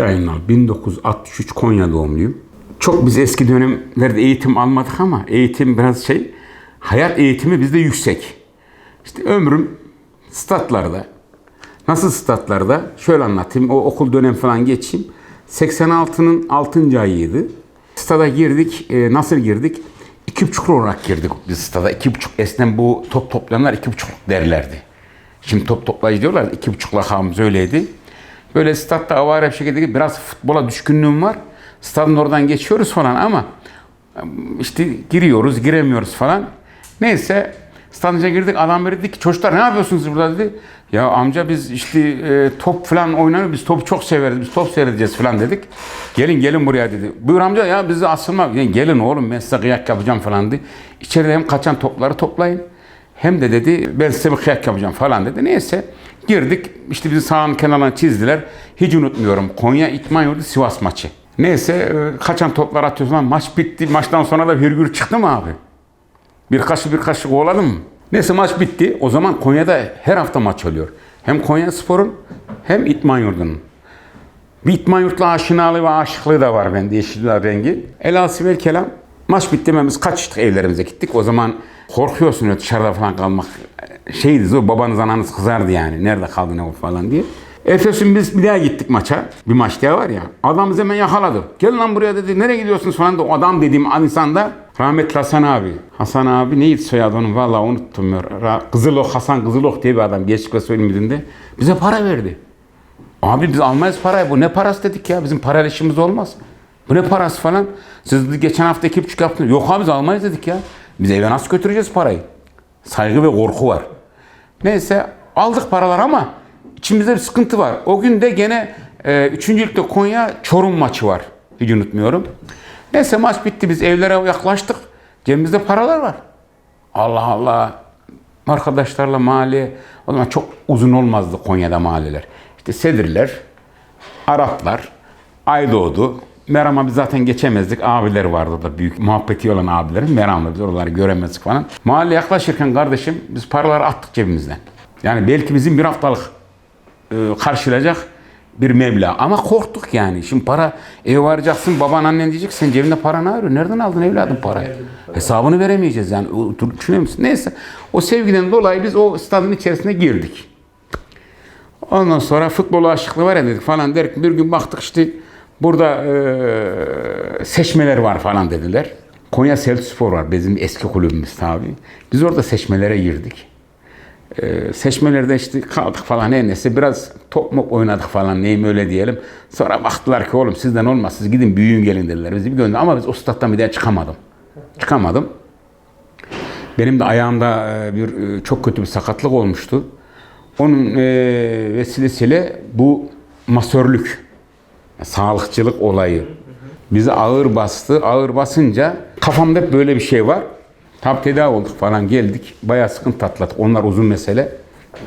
Şahin Ünal, 1963 Konya doğumluyum. Çok biz eski dönemlerde eğitim almadık ama eğitim biraz şey, hayat eğitimi bizde yüksek. İşte ömrüm statlarda. Nasıl statlarda? Şöyle anlatayım. O okul dönem falan geçeyim. 86'nın 6. ayıydı. Stada girdik. E, nasıl girdik? 2,5 olarak girdik biz stada. 2,5 eskiden bu top toplayanlar 2,5 derlerdi. Şimdi top toplayıcı diyorlar. 2,5 lakamız öyleydi. Böyle statta avare bir şekilde biraz futbola düşkünlüğüm var. Stadın oradan geçiyoruz falan ama işte giriyoruz, giremiyoruz falan. Neyse stadınca girdik. Adam dedi ki çocuklar ne yapıyorsunuz burada dedi. Ya amca biz işte e, top falan oynarız. Biz topu çok severiz. Biz top seyredeceğiz falan dedik. Gelin gelin buraya dedi. Buyur amca ya bizi asılma. Ya, gelin oğlum ben size kıyak yapacağım falan dedi. İçeride hem kaçan topları toplayın. Hem de dedi ben size bir kıyak yapacağım falan dedi. Neyse girdik. İşte bizi sağın kenarına çizdiler. Hiç unutmuyorum. Konya İtman Yurdu Sivas maçı. Neyse e, kaçan toplar atıyoruz falan. Maç bitti. Maçtan sonra da hürgür çıktı mı abi? Bir kaşı bir kaşı kovaladım mı? Neyse maç bitti. O zaman Konya'da her hafta maç oluyor. Hem Konya Spor'un hem İtman Yurdu'nun. Bir İtman Yurt'la aşinalığı ve aşıklığı da var bende yeşil rengi. Elhasıl vel kelam. Maç bitti mi biz kaçtık evlerimize gittik. O zaman korkuyorsun dışarıda falan kalmak. Şeydi zor babanız ananız kızardı yani. Nerede kaldı ne o falan diye. Efes'in biz bir daha gittik maça. Bir maç daha var ya. Adam bizi hemen yakaladı. Gel lan buraya dedi. Nereye gidiyorsunuz falan da o adam dediğim insan da rahmetli Hasan abi. Hasan abi neydi soyadı onun vallahi unuttum. Kızılok Hasan Kızılok diye bir adam. Gençlik ve Müdürü'nde. Bize para verdi. Abi biz almayız parayı. Bu ne parası dedik ya. Bizim parayla işimiz olmaz. Bu ne parası falan. Siz geçen hafta iki buçuk yaptınız. Yok abi biz almayız dedik ya. Biz eve nasıl götüreceğiz parayı? Saygı ve korku var. Neyse aldık paralar ama içimizde bir sıkıntı var. O gün de gene e, 3. ligde Konya Çorum maçı var. Hiç unutmuyorum. Neyse maç bitti biz evlere yaklaştık. Cebimizde paralar var. Allah Allah. Arkadaşlarla mahalle o zaman çok uzun olmazdı Konya'da mahalleler. İşte Sedirler, Araplar, Aydoğdu. Meram'a biz zaten geçemezdik. Abiler vardı da büyük muhabbeti olan abilerin. Meram'da biz oraları göremezdik falan. Mahalle yaklaşırken kardeşim biz paraları attık cebimizden. Yani belki bizim bir haftalık e, karşılayacak bir meblağ. Ama korktuk yani. Şimdi para eve varacaksın baban annen diyecek sen cebinde para ne arıyor? Nereden aldın evladım parayı? Hesabını veremeyeceğiz yani. Düşünüyor musun? Neyse. O sevgiden dolayı biz o stadın içerisine girdik. Ondan sonra futbol aşıklığı var ya dedik falan derken bir gün baktık işte burada e, seçmeler var falan dediler. Konya Selçukspor var bizim eski kulübümüz tabi. Biz orada seçmelere girdik. E, seçmelerde işte kaldık falan her neyse biraz top mop oynadık falan neyim öyle diyelim. Sonra baktılar ki oğlum sizden olmaz siz gidin büyüyün gelin dediler. Bizi bir gönderdi ama biz o stat'tan bir daha çıkamadım. Çıkamadım. Benim de ayağımda e, bir e, çok kötü bir sakatlık olmuştu. Onun e, vesilesiyle bu masörlük, sağlıkçılık olayı bizi ağır bastı. Ağır basınca kafamda hep böyle bir şey var. Tabi tedavi olduk falan geldik. Bayağı sıkıntı atlattık. Onlar uzun mesele.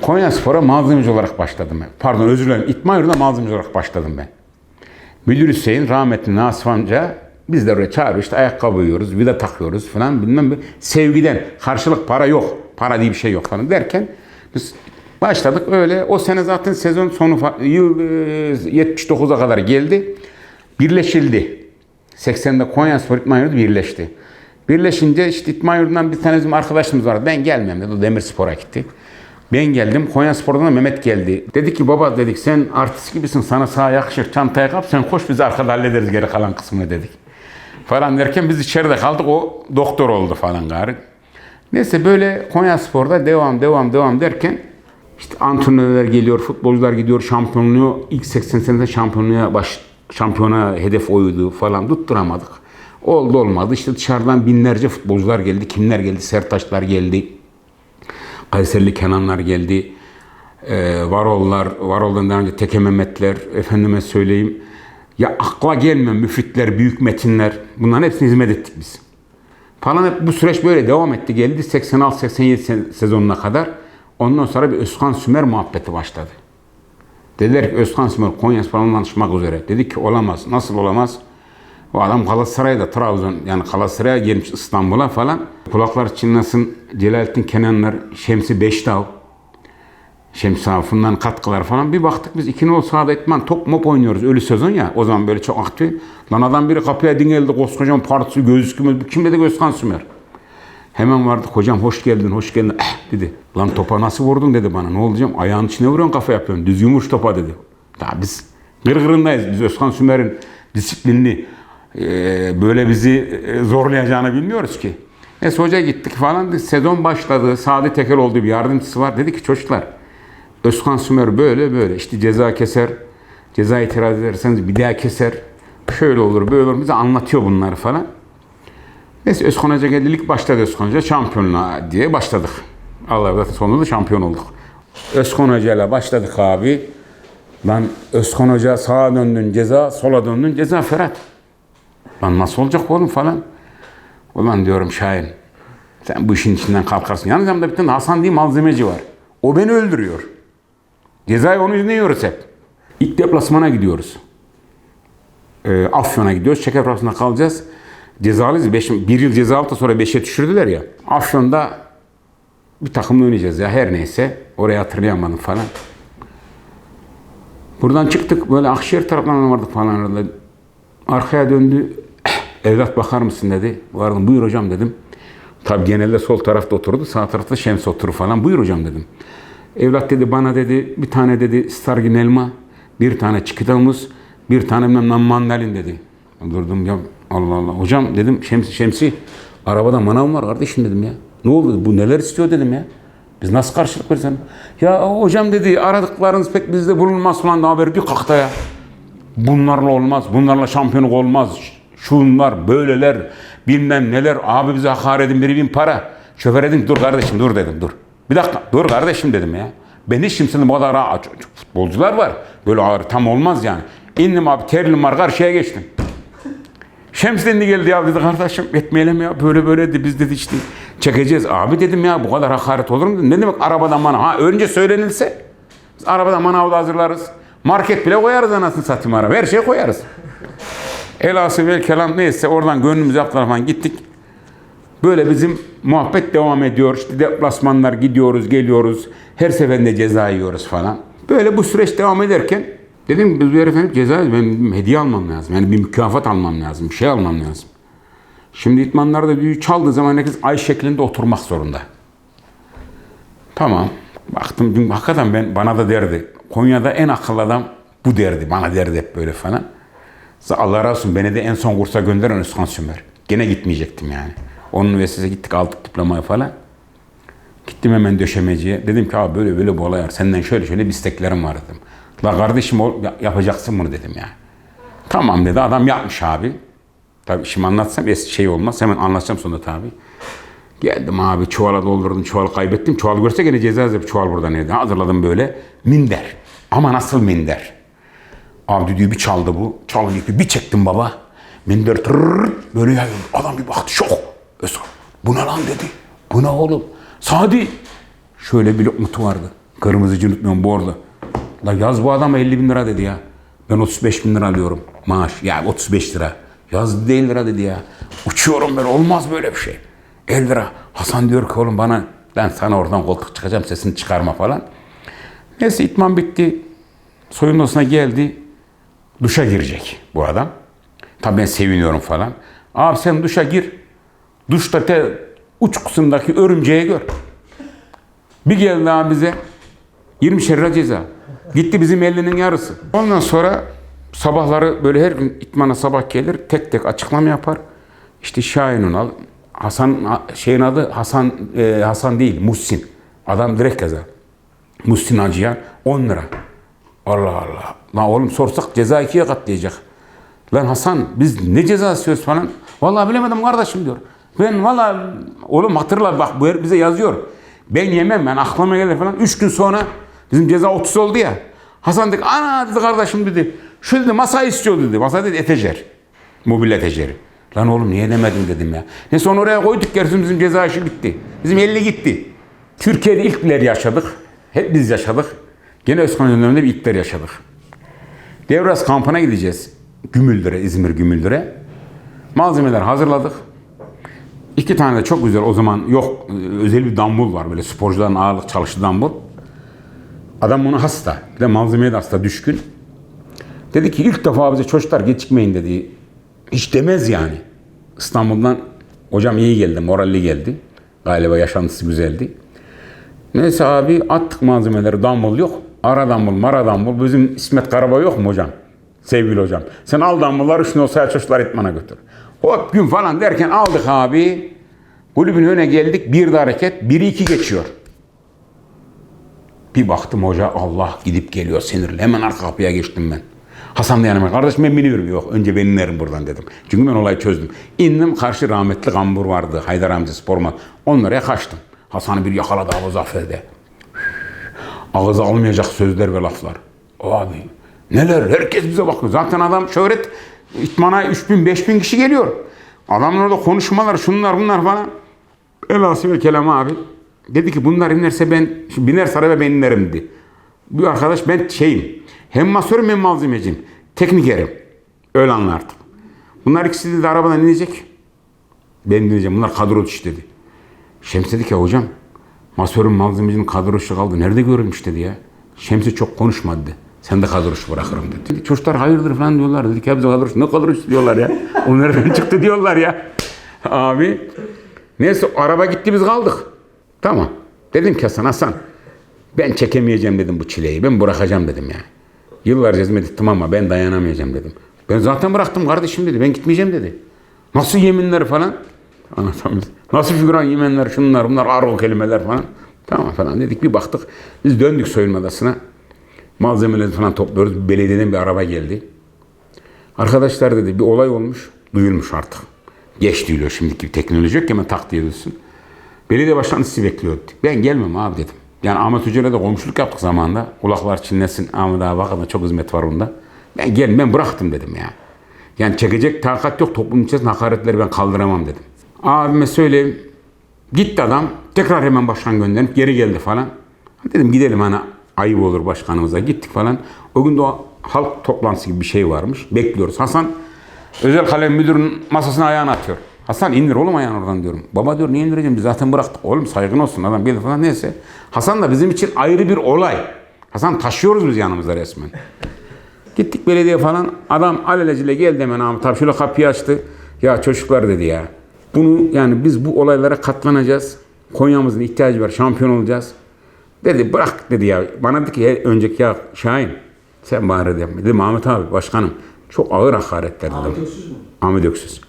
Konya Spor'a malzemeci olarak başladım ben. Pardon özür dilerim. İtmayur'da malzemeci olarak başladım ben. Müdür Hüseyin, rahmetli Nasif amca biz de oraya çağırıyor işte ayakkabı yiyoruz, vida takıyoruz falan bilmem sevgiden karşılık para yok. Para diye bir şey yok falan derken biz başladık öyle. O sene zaten sezon sonu yıl e, 79'a kadar geldi. Birleşildi. 80'de Konya Spor İtman birleşti. Birleşince işte İtman Yurdu'ndan bir tane bizim arkadaşımız vardı. Ben gelmem dedi. O Demirspor'a gitti. Ben geldim. Konya Spor'dan da Mehmet geldi. Dedi ki baba dedik sen artist gibisin. Sana sağ yakışır. Çantaya kap. Sen koş biz arkada hallederiz geri kalan kısmını dedik. Falan derken biz içeride kaldık. O doktor oldu falan gari. Neyse böyle Konya Spor'da devam devam devam derken işte antrenörler geliyor, futbolcular gidiyor, şampiyonluğu ilk 80 senede şampiyonluğa baş şampiyona hedef oydu falan tutturamadık. Oldu olmadı. İşte dışarıdan binlerce futbolcular geldi. Kimler geldi? Sertaçlar geldi. Kayserili Kenanlar geldi. Ee, Varollar, Varol'dan daha önce Teke Mehmetler, efendime söyleyeyim. Ya akla gelmeyen müfitler, büyük metinler. Bunların hepsine hizmet ettik biz. Falan hep bu süreç böyle devam etti. Geldi 86-87 se- sezonuna kadar. Ondan sonra bir Özkan Sümer muhabbeti başladı. Dediler ki Özkan Sümer Konya Spor'la anlaşmak üzere. Dedik ki olamaz. Nasıl olamaz? O adam Galatasaray'da Trabzon yani Galatasaray'a gelmiş İstanbul'a falan. Kulaklar çınlasın Celalettin Kenanlar, Şemsi Beşdağ. Şemsi Afun'dan katkılar falan. Bir baktık biz iki nol sahada etman top mop oynuyoruz. Ölü sezon ya. O zaman böyle çok aktif. Lan adam biri kapıya dingeldi. Koskocaman partisi gözükmüyor. Kim dedi Gözkan Sümer. Hemen vardık. Hocam hoş geldin, hoş geldin. Eh dedi. Lan topa nasıl vurdun dedi bana. Ne olacağım? Ayağın içine vuruyorsun kafa yapıyorsun. Düzgün vuruş topa dedi. Daha biz gırgırındayız. Biz Özkan Sümer'in disiplinli e, böyle bizi e, zorlayacağını bilmiyoruz ki. Neyse hoca gittik falan. Sezon başladı. Sadi Tekel oldu bir yardımcısı var. Dedi ki çocuklar Özkan Sümer böyle böyle işte ceza keser. Ceza itiraz ederseniz bir daha keser. Şöyle olur böyle olur. Bize anlatıyor bunları falan. Neyse Özkan Hoca geldi. Hoca. Şampiyonluğa diye başladık. Allah zaten sonunda da şampiyon olduk. Özkan ile başladık abi. Lan Özkan Hoca sağa döndün ceza, sola döndün ceza Ferhat. Lan nasıl olacak oğlum falan. Ulan diyorum Şahin. Sen bu işin içinden kalkarsın. Yalnız yanımda bir tane Hasan diye malzemeci var. O beni öldürüyor. Cezayı onun yüzünden yiyoruz hep. İlk deplasmana gidiyoruz. Ee, Afyon'a gidiyoruz. Şeker parasında kalacağız. Cezalıyız. Beş, bir yıl ceza aldı sonra 5'e düşürdüler ya. Afyon'da bir takımla oynayacağız ya her neyse. Orayı hatırlayamadım falan. Buradan çıktık böyle Akşehir tarafından vardık falan. Arkaya döndü. Evlat bakar mısın dedi. Vardım buyur hocam dedim. Tabi genelde sol tarafta oturdu. Sağ tarafta Şems oturur falan. Buyur hocam dedim. Evlat dedi bana dedi bir tane dedi stargin elma, bir tane çikitamız, bir tane mandalin dedi. Durdum ya Allah Allah. Hocam dedim Şemsi, Şemsi arabada manav var kardeşim dedim ya. Ne oldu bu neler istiyor dedim ya. Biz nasıl karşılık vereceğiz? Ya hocam dedi aradıklarınız pek bizde bulunmaz falan da haberi bir kalktı ya. Bunlarla olmaz, bunlarla şampiyonluk olmaz. Şunlar, böyleler, bilmem neler. Abi bize hakaretin biri bin para. Şoför dedim dur kardeşim dur dedim dur. Bir dakika dur kardeşim dedim ya. Ben hiç kimsenin bu kadar. Futbolcular var. Böyle ağır tam olmaz yani. İndim abi terlim var karşıya geçtim. Şems dedi geldi ya dedi kardeşim etmeyelim ya böyle böyle dedi biz dedi işte çekeceğiz. Abi dedim ya bu kadar hakaret olur mu? Ne demek arabadan manav? Ha önce söylenilse biz arabadan manav da hazırlarız. Market bile koyarız anasını satayım araba. Her şey koyarız. Elası vel kelam neyse oradan gönlümüz falan gittik. Böyle bizim muhabbet devam ediyor. İşte deplasmanlar gidiyoruz, geliyoruz. Her seferinde ceza yiyoruz falan. Böyle bu süreç devam ederken dedim biz bu herife ceza ben bir hediye almam lazım. Yani bir mükafat almam lazım. Bir şey almam lazım. Şimdi itmanlarda düğü çaldığı zaman herkes ay şeklinde oturmak zorunda. Tamam. Baktım dün hakikaten ben bana da derdi. Konya'da en akıllı adam bu derdi. Bana derdi hep böyle falan. Allah razı olsun beni de en son kursa gönderen Özkan Sümer. Gene gitmeyecektim yani. Onun üniversitesine gittik aldık diplomayı falan. Gittim hemen döşemeciye. Dedim ki abi böyle böyle bu olay var. Senden şöyle şöyle bir isteklerim var dedim. La kardeşim ol- yapacaksın bunu dedim ya. Tamam dedi adam yapmış abi. Tabii şimdi anlatsam es şey olmaz. Hemen anlatacağım sonra tabii. Geldim abi çuvala doldurdum çuval kaybettim. Çuval görse gene ceza yazıp çuval burada neydi? Hazırladım böyle. Minder. Ama nasıl minder? Abi düdüğü bir çaldı bu. Çalın ipi bir çektim baba. Minder tırrrr böyle yayıldı. Adam bir baktı şok. Özkan bu ne lan dedi. Bu ne oğlum? Sadi. Şöyle bir lokmutu vardı. Kırmızıcı unutmuyorum bordo. La yaz bu adama 50 bin lira dedi ya. Ben 35 bin lira alıyorum maaş. Ya 35 lira. Yaz dedi 50 lira dedi ya. Uçuyorum ben olmaz böyle bir şey. 50 lira. Hasan diyor ki oğlum bana ben sana oradan koltuk çıkacağım sesini çıkarma falan. Neyse itman bitti. Soyunma odasına geldi. Duşa girecek bu adam. Tabii ben seviniyorum falan. Abi sen duşa gir. Duşta te uç kısımdaki örümceği gör. Bir geldi abi bize. 20 lira ceza. Gitti bizim 50'nin yarısı. Ondan sonra sabahları böyle her gün itmana sabah gelir. Tek tek açıklama yapar. İşte Şahin Ünal. Hasan şeyin adı Hasan e, Hasan değil Muhsin. Adam direkt yazar. Muhsin Hacıyan 10 lira. Allah Allah. Lan oğlum sorsak ceza ikiye katlayacak. Lan Hasan biz ne ceza istiyoruz falan. Vallahi bilemedim kardeşim diyor. Ben vallahi oğlum hatırla bak bu her bize yazıyor. Ben yemem ben aklıma gelir falan. Üç gün sonra bizim ceza 30 oldu ya. Hasan dedi ana dedi kardeşim dedi. Şu dedi masa istiyor dedi. Masa dedi etejer. Mobil etejeri. Lan oğlum niye demedin dedim ya. Neyse onu oraya koyduk gerçi bizim ceza işi bitti. Bizim 50 gitti. Türkiye'de ilkler yaşadık. Hep biz yaşadık. Gene Özkan döneminde bir ilkler yaşadık. Devras kampına gideceğiz. Gümüldüre, İzmir Gümüldüre. Malzemeler hazırladık. İki tane de çok güzel o zaman yok özel bir dambul var böyle sporcuların ağırlık çalıştığı dambul. Adam onu hasta. Bir de malzemeye de hasta düşkün. Dedi ki ilk defa bize çocuklar gecikmeyin dedi. Hiç demez yani. İstanbul'dan hocam iyi geldi, moralli geldi. Galiba yaşantısı güzeldi. Neyse abi attık malzemeleri dumbbell yok. Ara dumbbell, mara dumbbell. Bizim İsmet Karabay yok mu hocam? Sevgili hocam. Sen al dumbbellları şunu o sayı çocuklar itmana götür. Hop gün falan derken aldık abi. Kulübün önüne geldik. Bir de hareket. Biri iki geçiyor. Bir baktım hoca Allah gidip geliyor sinirli. Hemen arka kapıya geçtim ben. Hasan da yanıma. Kardeşim ben biniyorum. Yok önce ben inerim buradan dedim. Çünkü ben olayı çözdüm. İndim karşı rahmetli Gambur vardı. Haydar amca sporma. Onlara kaçtım. Hasan'ı bir yakaladı Abu Zafer'de. Ağza almayacak sözler ve laflar. Abi neler herkes bize bakıyor. Zaten adam şöhret itmana 3000 5000 kişi geliyor. Adamın orada konuşmalar şunlar bunlar falan. Elası ve kelam abi. Dedi ki bunlar inerse ben binerse araba ben inerim dedi. Bir arkadaş ben şeyim. Hem masörüm hem malzemeciyim. Teknikerim. Öyle anla artık. Bunlar ikisi dedi arabadan inecek. Ben ineceğim. Bunlar kadro dışı dedi. Şems dedi ki hocam masörün malzemecinin kadro dışı kaldı. Nerede görülmüş dedi ya. Şems'i çok konuşmadı. Sen de kadro dışı bırakırım dedi. dedi. Çocuklar hayırdır falan diyorlar. Dedik ya bize kadro dışı. Ne kadro dışı diyorlar ya. O nereden çıktı diyorlar ya. Abi. Neyse araba gitti biz kaldık. Tamam. Dedim ki Hasan Hasan ben çekemeyeceğim dedim bu çileyi. Ben bırakacağım dedim ya. Yıllarca hizmet ettim ama ben dayanamayacağım dedim. Ben zaten bıraktım kardeşim dedi. Ben gitmeyeceğim dedi. Nasıl yeminler falan? Anlatamıyoruz. Nasıl figüran yeminler şunlar bunlar argo kelimeler falan. Tamam falan dedik bir baktık. Biz döndük soyunma odasına. Malzemeleri falan topluyoruz. Belediyeden bir araba geldi. Arkadaşlar dedi bir olay olmuş. Duyulmuş artık. Geç duyuluyor şimdiki gibi teknoloji yok ki hemen tak diye duyulsun. Belediye başkanı sizi bekliyor dedi. Ben gelmem abi dedim. Yani Ahmet Hoca'yla da komşuluk yaptık zamanında. Kulaklar çinlesin. Ahmet abi hakikaten çok hizmet var onda. Ben gelmem bıraktım dedim ya. Yani çekecek takat yok toplum içerisinde hakaretleri ben kaldıramam dedim. Abime söyleyeyim. Gitti adam. Tekrar hemen başkan gönderip geri geldi falan. Dedim gidelim hani ayıp olur başkanımıza. Gittik falan. O gün de o halk toplantısı gibi bir şey varmış. Bekliyoruz. Hasan özel kalem müdürünün masasına ayağını atıyor. Hasan indir oğlum ayağını oradan diyorum. Baba diyor niye indireceğim biz zaten bıraktık. Oğlum saygın olsun adam geldi falan neyse. Hasan da bizim için ayrı bir olay. Hasan taşıyoruz biz yanımızda resmen. Gittik belediye falan. Adam alelacele geldi hemen abi. Tabii şöyle kapıyı açtı. Ya çocuklar dedi ya. Bunu yani biz bu olaylara katlanacağız. Konya'mızın ihtiyacı var. Şampiyon olacağız. Dedi bırak dedi ya. Bana dedi ki "He, önceki ya Şahin sen bana dedim. Dedim Ahmet abi başkanım çok ağır hakaretler dedim. Ahmet Öksüz mü? Ahmet Öksüz.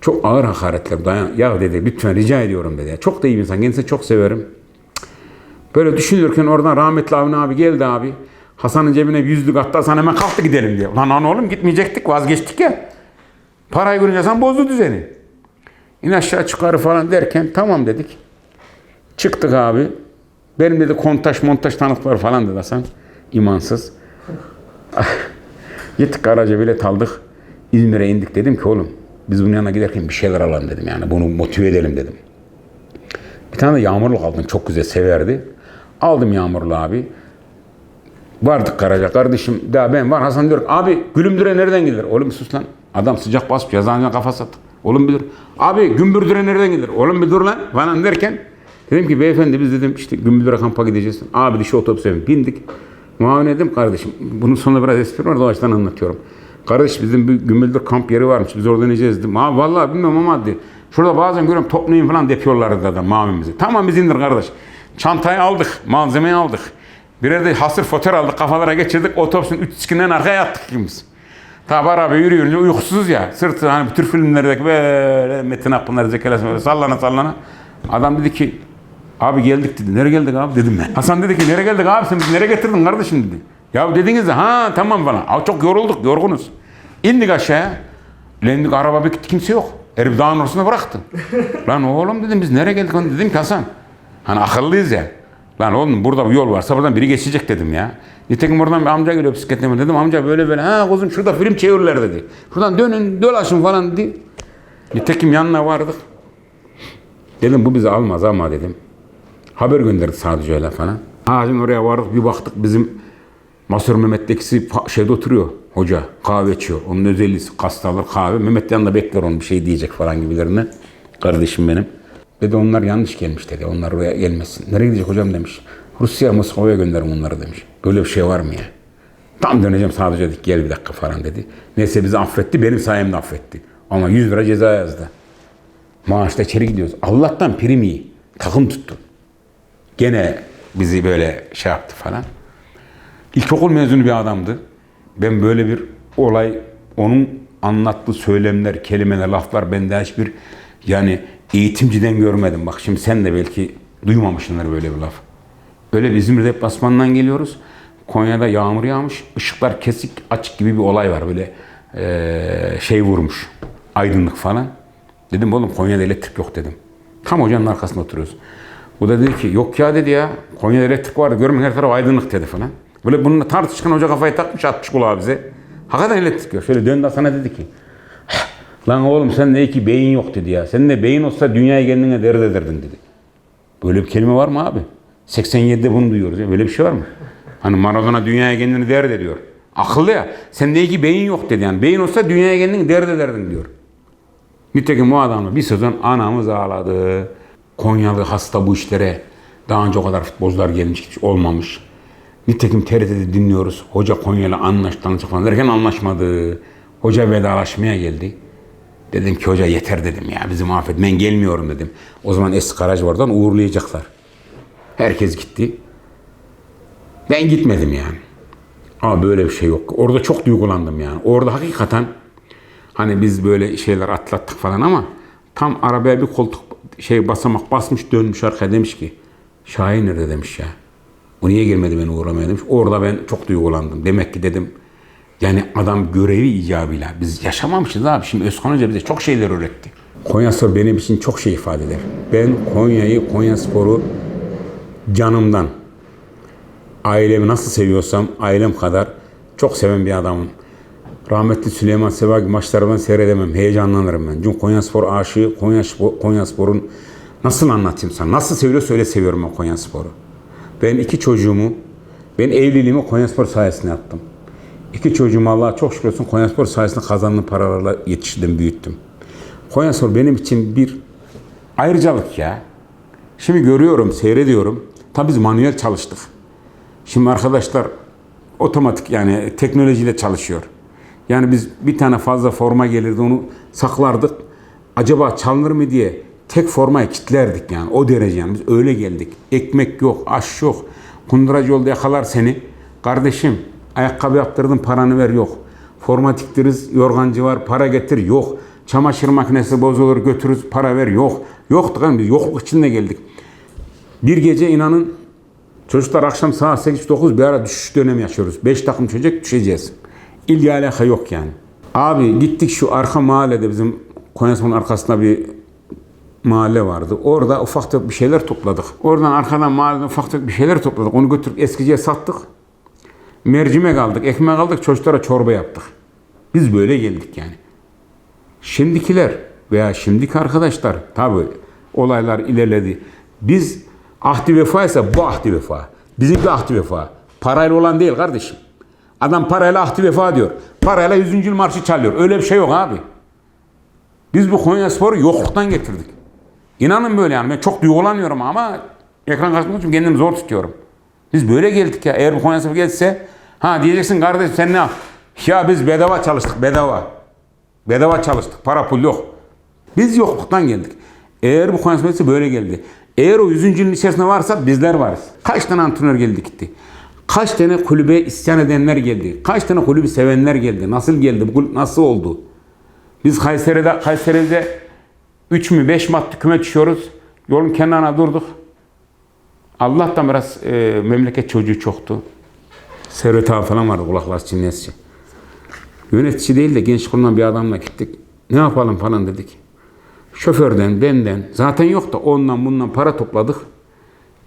Çok ağır hakaretler dayan. Ya dedi lütfen rica ediyorum dedi. Çok da iyi bir insan. Kendisini çok severim. Böyle düşünürken oradan rahmetli Avni abi geldi abi. Hasan'ın cebine yüzlük attı. Hasan hemen kalktı gidelim diye. Lan lan oğlum gitmeyecektik vazgeçtik ya. Parayı görünce Hasan bozdu düzeni. İn aşağı çıkarı falan derken tamam dedik. Çıktık abi. Benim dedi kontaş montaj tanıkları falan dedi Hasan. İmansız. Gittik araca bilet aldık. İzmir'e indik dedim ki oğlum biz bunun yanına giderken bir şeyler alalım dedim yani bunu motive edelim dedim. Bir tane de yağmurluk aldım çok güzel severdi. Aldım yağmurlu abi. Vardık garaja kardeşim daha ben var Hasan diyor abi Gülümdüre nereden gelir? Oğlum sus lan adam sıcak basmış yazanca kafası attı. Oğlum bir dur. Abi Gümbürdüre nereden gelir? Oğlum bir dur lan falan derken dedim ki beyefendi biz dedim işte Gümbürdüre kampa gideceğiz. Abi dişi otobüse bindik. Muavin dedim kardeşim bunun sonunda biraz espri var o açıdan anlatıyorum. Kardeş bizim bir Gümbürdür kamp yeri varmış biz orada ineceğiz dedim. Abi vallahi bilmiyorum ama dedi. Şurada bazen görüyorum toplayın falan depiyorlar adam mavimizi. Tamam biz indir kardeş. Çantayı aldık, malzemeyi aldık. Birer de hasır foter aldık, kafalara geçirdik. Otobüsün üç diskinden arkaya yattık ikimiz. Tabi araba yürüyünce uykusuz ya. Sırtı hani bu tür filmlerdeki böyle Metin Akpınar, Zeki Alasya böyle sallana sallana. Adam dedi ki abi geldik dedi. Nereye geldik abi dedim ben. Hasan dedi ki nereye geldik abi sen bizi nereye getirdin kardeşim dedi. Ya dediniz de ha tamam falan. Abi çok yorulduk yorgunuz. İndik aşağıya. Lendik araba bir kimse yok. Herif dağın ortasına bıraktı. Lan oğlum dedim biz nereye geldik Lan dedim ki Hasan. Hani akıllıyız ya. Lan oğlum burada bir yol varsa buradan biri geçecek dedim ya. Nitekim oradan bir amca geliyor bisikletle dedim amca böyle böyle ha kuzum şurada film çevirirler dedi. Şuradan dönün dolaşın falan dedi. Nitekim yanına vardık. Dedim bu bizi almaz ama dedim. Haber gönderdi sadece öyle falan. Ağacın oraya vardık bir baktık bizim Masör Mehmet'te ikisi şeyde oturuyor hoca kahve içiyor. Onun özelliği kasta alır kahve. Mehmet yanında bekler onu bir şey diyecek falan gibilerine. Kardeşim benim. Dedi onlar yanlış gelmiş dedi. Onlar oraya gelmesin. Nereye gidecek hocam demiş. Rusya Moskova'ya gönderin onları demiş. Böyle bir şey var mı ya? Tam döneceğim sadece dedik gel bir dakika falan dedi. Neyse bizi affetti benim sayemde affetti. Ama 100 lira ceza yazdı. Maaşta içeri gidiyoruz. Allah'tan prim iyi. Takım tuttu. Gene bizi böyle şey yaptı falan. İlkokul mezunu bir adamdı. Ben böyle bir olay, onun anlattığı söylemler, kelimeler, laflar bende hiçbir yani eğitimciden görmedim. Bak şimdi sen de belki duymamışsındır böyle bir laf. Öyle bir İzmir deplasmanından geliyoruz. Konya'da yağmur yağmış. ışıklar kesik açık gibi bir olay var. Böyle eee, şey vurmuş. Aydınlık falan. Dedim oğlum Konya'da elektrik yok dedim. Tam hocanın arkasında oturuyoruz. Bu da dedi ki yok ya dedi ya. Konya'da elektrik vardı. Görmeyin her taraf aydınlık dedi falan. Böyle bununla tartışkan hoca kafayı takmış atmış kulağa bize. Hakikaten elektrik yok. Şöyle döndü sana dedi ki Lan oğlum sen ne ki beyin yok dedi ya. Senin de beyin olsa dünyaya kendine dert ederdin dedi. Böyle bir kelime var mı abi? 87'de bunu duyuyoruz ya. Böyle bir şey var mı? Hani Maradona dünyaya kendini dert ediyor. Akıllı ya. Sen de ki beyin yok dedi yani. Beyin olsa dünyaya kendini dert ederdin diyor. Nitekim o adamla bir sezon anamız ağladı. Konyalı hasta bu işlere. Daha önce o kadar futbolcular gelmiş olmamış. Nitekim TRT'de dinliyoruz. Hoca Konya'yla anlaştı anlaştı derken anlaşmadı. Hoca vedalaşmaya geldi. Dedim ki hoca yeter dedim ya bizi mahvet. Ben gelmiyorum dedim. O zaman eski garaj vardan uğurlayacaklar. Herkes gitti. Ben gitmedim yani. Ama böyle bir şey yok. Orada çok duygulandım yani. Orada hakikaten hani biz böyle şeyler atlattık falan ama tam arabaya bir koltuk şey basamak basmış dönmüş arkaya demiş ki Şahin nerede demiş ya. O niye gelmedi beni uğramaya demiş. Orada ben çok duygulandım. Demek ki dedim yani adam görevi icabıyla biz yaşamamışız abi. Şimdi Özkan Hoca bize çok şeyler öğretti. Konya Spor benim için çok şey ifade eder. Ben Konya'yı, Konya Spor'u canımdan, ailemi nasıl seviyorsam ailem kadar çok seven bir adamım. Rahmetli Süleyman Sevagi maçlarından seyredemem. Heyecanlanırım ben. Çünkü Konya Spor aşığı, Konya, Spor, Konya Spor'un nasıl anlatayım sana? Nasıl seviyorsa öyle seviyorum ben Konya Spor'u. Ben iki çocuğumu, ben evliliğimi Konya Spor sayesinde yaptım. İki çocuğumu Allah'a çok şükür olsun Konya Spor sayesinde kazandığım paralarla yetiştirdim, büyüttüm. Konya Spor benim için bir ayrıcalık ya. Şimdi görüyorum, seyrediyorum. Tabii biz manuel çalıştık. Şimdi arkadaşlar otomatik yani teknolojiyle çalışıyor. Yani biz bir tane fazla forma gelirdi onu saklardık. Acaba çalınır mı diye tek formayı kitlerdik yani o derece yani biz öyle geldik. Ekmek yok, aş yok. Kunduracı yolda yakalar seni. Kardeşim ayakkabı yaptırdın paranı ver yok. Forma tiktiriz yorgancı var para getir yok. Çamaşır makinesi bozulur götürürüz para ver yok. Yoktu yani biz yokluk içinde geldik. Bir gece inanın çocuklar akşam saat 8-9 bir ara düşüş dönemi yaşıyoruz. 5 takım çocuk düşeceğiz. İlgi alaka yok yani. Abi gittik şu arka mahallede bizim Konyaspor'un arkasında bir mahalle vardı. Orada ufak tefek bir şeyler topladık. Oradan arkadan mahalleden ufak tefek bir şeyler topladık. Onu götürüp eskiciye sattık. Mercimek aldık, ekmek aldık, çocuklara çorba yaptık. Biz böyle geldik yani. Şimdikiler veya şimdiki arkadaşlar tabi olaylar ilerledi. Biz ahdi vefa ise bu ahdi vefa. Bizimki ahdi vefa. Parayla olan değil kardeşim. Adam parayla ahdi vefa diyor. Parayla 100. yıl marşı çalıyor. Öyle bir şey yok abi. Biz bu Konya Spor'u yokluktan getirdik. İnanın böyle yani ben çok duygulanıyorum ama ekran karşısında için kendimi zor tutuyorum. Biz böyle geldik ya. Eğer bu Konya Spor gelse ha diyeceksin kardeşim sen ne yap? Ya biz bedava çalıştık bedava. Bedava çalıştık. Para pul yok. Biz yokluktan geldik. Eğer bu Konya Spor böyle geldi. Eğer o 100. yılın içerisinde varsa bizler varız. Kaç tane antrenör geldi gitti. Kaç tane kulübe isyan edenler geldi. Kaç tane kulübü sevenler geldi. Nasıl geldi? Bu kulüp nasıl oldu? Biz Kayseri'de, Kayseri'de 3 mü 5 mi attık küme düşüyoruz. Yolun kenarına durduk. Allah'tan biraz e, memleket çocuğu çoktu. Servet abi falan vardı kulaklar çinlesici. Yönetici değil de genç kurulan bir adamla gittik. Ne yapalım falan dedik. Şoförden, benden, zaten yok da ondan bundan para topladık.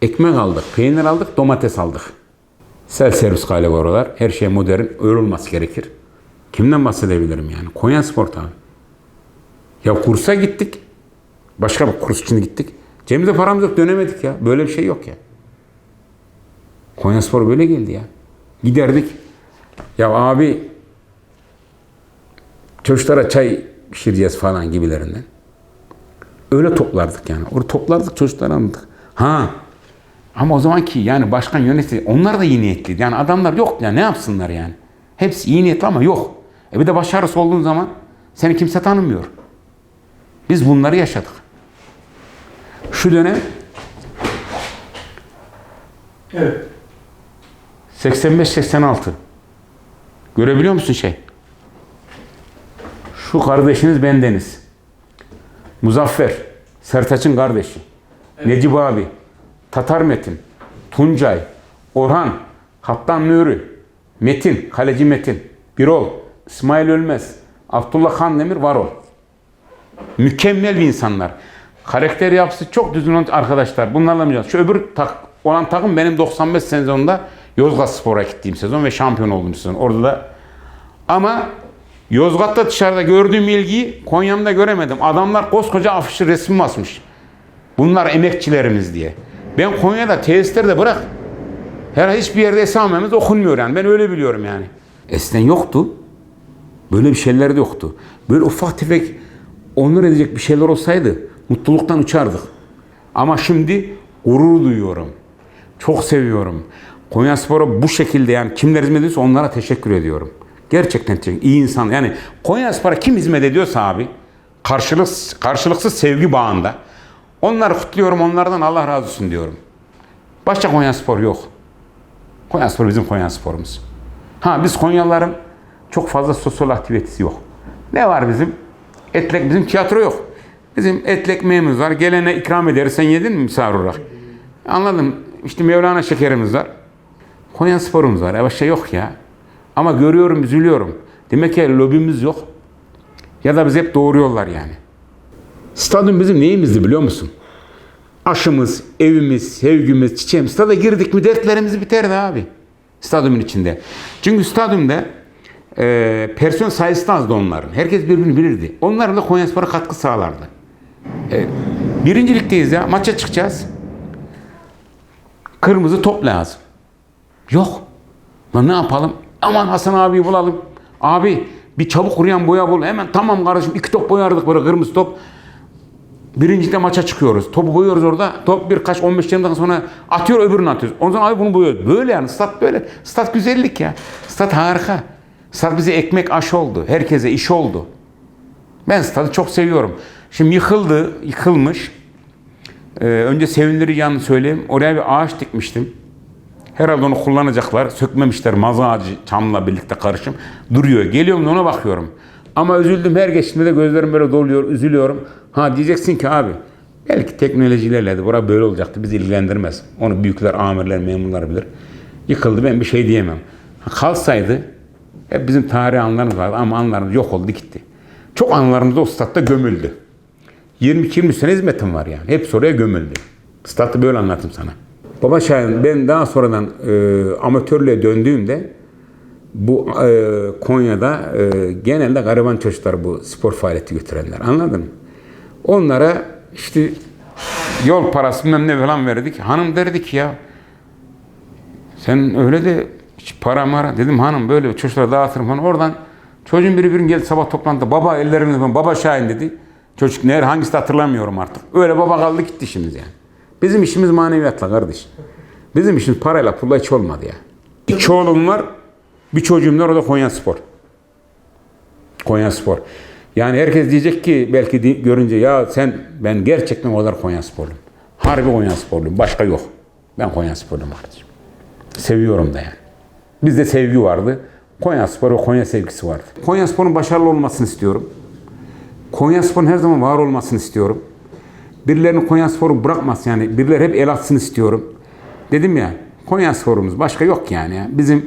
Ekmek aldık, peynir aldık, domates aldık. Sel servis galiba oralar. Her şey modern, öyle olması gerekir. Kimden bahsedebilirim yani? Konya Spor tabi. Ya kursa gittik. Başka bir kurs için gittik. Cebimizde paramız yok dönemedik ya. Böyle bir şey yok ya. Konya Spor böyle geldi ya. Giderdik. Ya abi çocuklara çay pişireceğiz falan gibilerinden. Öyle toplardık yani. Orada toplardık çocukları anladık. Ha Ama o zamanki yani başkan yönetici onlar da iyi niyetliydi. Yani adamlar yok ya ne yapsınlar yani. Hepsi iyi niyetli ama yok. E bir de başarısı olduğun zaman seni kimse tanımıyor. Biz bunları yaşadık. Şu dönem Evet. 85-86. Görebiliyor musun şey? Şu kardeşiniz bendeniz. Muzaffer, Sertaç'ın kardeşi. Necip abi, Tatar Metin, Tuncay, Orhan, Kaptan Nuri, Metin, Kaleci Metin, Birol, İsmail Ölmez, Abdullah Kandemir, Varol. Mükemmel bir insanlar. Karakter yapısı çok düzgün olan arkadaşlar. Bunlarla mı Şu öbür tak, olan takım benim 95 sezonunda Yozgat Spor'a gittiğim sezon ve şampiyon olduğum sezon. Orada da ama Yozgat'ta dışarıda gördüğüm ilgiyi Konya'mda göremedim. Adamlar koskoca afişi resmi basmış. Bunlar emekçilerimiz diye. Ben Konya'da tesislerde bırak. Her hiçbir yerde esamemiz okunmuyor yani. Ben öyle biliyorum yani. Eskiden yoktu. Böyle bir şeyler de yoktu. Böyle ufak tefek onur edecek bir şeyler olsaydı mutluluktan uçardık. Ama şimdi gurur duyuyorum. Çok seviyorum. Konya Spor'a bu şekilde yani kimler hizmet ediyorsa onlara teşekkür ediyorum. Gerçekten İyi insan. Yani Konya Spor'a kim hizmet ediyorsa abi karşılık, karşılıksız sevgi bağında. Onları kutluyorum. Onlardan Allah razı olsun diyorum. Başka Konya Spor yok. Konya Spor bizim Konya Spor'umuz. Ha biz Konyalıların çok fazla sosyal aktivitesi yok. Ne var bizim? Etlek bizim tiyatro yok. Bizim etli ekmeğimiz var. Gelene ikram ederiz. Sen yedin mi misafir olarak? Anladım. İşte Mevlana şekerimiz var. Konya sporumuz var. E başka yok ya. Ama görüyorum, üzülüyorum. Demek ki lobimiz yok. Ya da biz hep doğuruyorlar yani. Stadyum bizim neyimizdi biliyor musun? Aşımız, evimiz, sevgimiz, çiçeğimiz. Stada girdik mi dertlerimiz biterdi abi. Stadyumun içinde. Çünkü stadyumda e, personel sayısı da azdı onların. Herkes birbirini bilirdi. Onların da Konyaspor'a katkı sağlardı. Birinci ligdeyiz ya. Maça çıkacağız. Kırmızı top lazım. Yok. Lan ne yapalım? Aman Hasan abi bulalım. Abi bir çabuk kuruyan boya bul. Hemen tamam kardeşim iki top boyardık böyle kırmızı top. Birincide maça çıkıyoruz. Topu boyuyoruz orada. Top birkaç 15 dakika sonra atıyor öbürünü atıyoruz. Ondan sonra abi bunu boyuyoruz. Böyle yani stat böyle. Stat güzellik ya. Stat harika. Stat bize ekmek aş oldu. Herkese iş oldu. Ben stadı çok seviyorum. Şimdi yıkıldı, yıkılmış. Ee, önce sevindireceğini söyleyeyim. Oraya bir ağaç dikmiştim. Herhalde onu kullanacaklar. Sökmemişler mazı ağacı çamla birlikte karışım. Duruyor. Geliyorum ona bakıyorum. Ama üzüldüm her geçtiğimde de gözlerim böyle doluyor, üzülüyorum. Ha diyeceksin ki abi belki teknolojilerle de bura böyle olacaktı. Bizi ilgilendirmez. Onu büyükler, amirler, memurlar bilir. Yıkıldı ben bir şey diyemem. Kalsaydı hep bizim tarih anlarımız vardı ama anlarımız yok oldu gitti. Çok anılarımız o statta gömüldü. 22-23 sene hizmetim var yani. Hep oraya gömüldü. Statı böyle anlattım sana. Baba Şahin ben daha sonradan e, amatörlüğe döndüğümde bu e, Konya'da e, genelde gariban çocuklar bu spor faaliyeti götürenler. Anladın mı? Onlara işte yol parası bilmem ne falan verdik. Hanım derdi ki ya sen öyle de hiç para mara dedim hanım böyle çocuklara dağıtırım falan. Oradan çocuğun biri bir gün geldi sabah toplantıda baba ellerini falan baba Şahin dedi. Çocuk nerede hangisi hatırlamıyorum artık. Öyle baba kaldı gitti işimiz yani. Bizim işimiz maneviyatla kardeş. Bizim işimiz parayla pulla hiç olmadı ya. İki oğlum var. Bir çocuğum var o da Konya Spor. Konya Spor. Yani herkes diyecek ki belki görünce ya sen ben gerçekten o kadar Konya Sporluyum. Harbi Konya Sporluyum. Başka yok. Ben Konya Sporluyum kardeşim. Seviyorum da yani. Bizde sevgi vardı. Konya Spor ve Konya sevgisi vardı. Konya Spor'un başarılı olmasını istiyorum. Konya Spor'un her zaman var olmasını istiyorum. Birilerinin Konya Spor'u bırakmasın yani. Birileri hep el atsın istiyorum. Dedim ya Konya Spor'umuz başka yok yani. ya. Bizim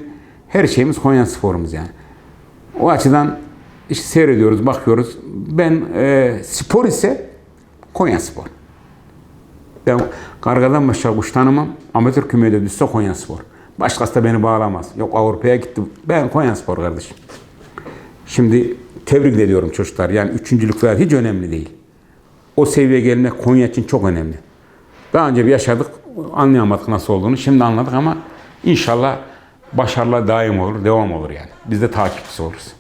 her şeyimiz Konya Spor'umuz yani. O açıdan işte seyrediyoruz, bakıyoruz. Ben e, spor ise Konya Spor. Ben kargadan başka kuş tanımam. Amatör kümede düşse Konya Spor. Başkası da beni bağlamaz. Yok Avrupa'ya gittim. Ben Konya Spor kardeşim. Şimdi tebrik ediyorum çocuklar. Yani üçüncülük falan hiç önemli değil. O seviyeye gelmek Konya için çok önemli. Daha önce bir yaşadık, anlayamadık nasıl olduğunu. Şimdi anladık ama inşallah başarılar daim olur, devam olur yani. Biz de takipçisi oluruz.